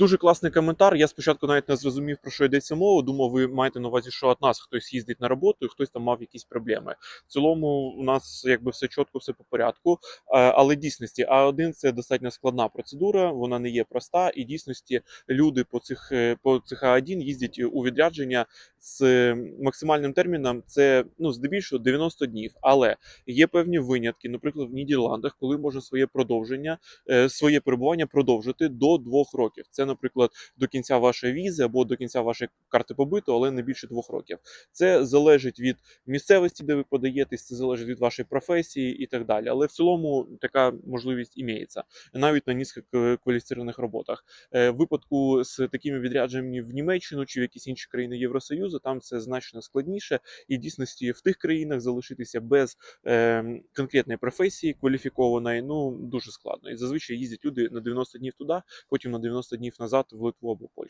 Дуже класний коментар. Я спочатку навіть не зрозумів, про що йдеться мова. Думав, ви маєте на увазі, що від нас хтось їздить на роботу і хтось там мав якісь проблеми. В цілому у нас якби все чітко, все по порядку. Е, Але дійсності А1 це достатньо складна процедура, вона не є проста. І дійсності люди по цих е, по цих А1 їздять у відрядження з е, максимальним терміном. Це ну здебільшого 90 днів. Але є певні винятки, наприклад, в Нідерландах, коли можна своє продовження, е, своє перебування продовжити до двох років. Це, наприклад, до кінця вашої візи або до кінця вашої карти побиту, але не більше двох років. Це залежить від місцевості, де ви подаєтесь, це залежить від вашої професії і так далі. Але в цілому така можливість імеється навіть на низькокваліфіційних роботах. Е, В випадку з такими відрядженнями в Німеччину чи в якісь інші країни Євросоюзу, там це значно складніше, і дійсності в тих країнах залишитися без е, конкретної професії кваліфікованої, ну дуже складно. І зазвичай їздять люди на 90 днів туди, потім на 90 днів назад в Литву або Польщу.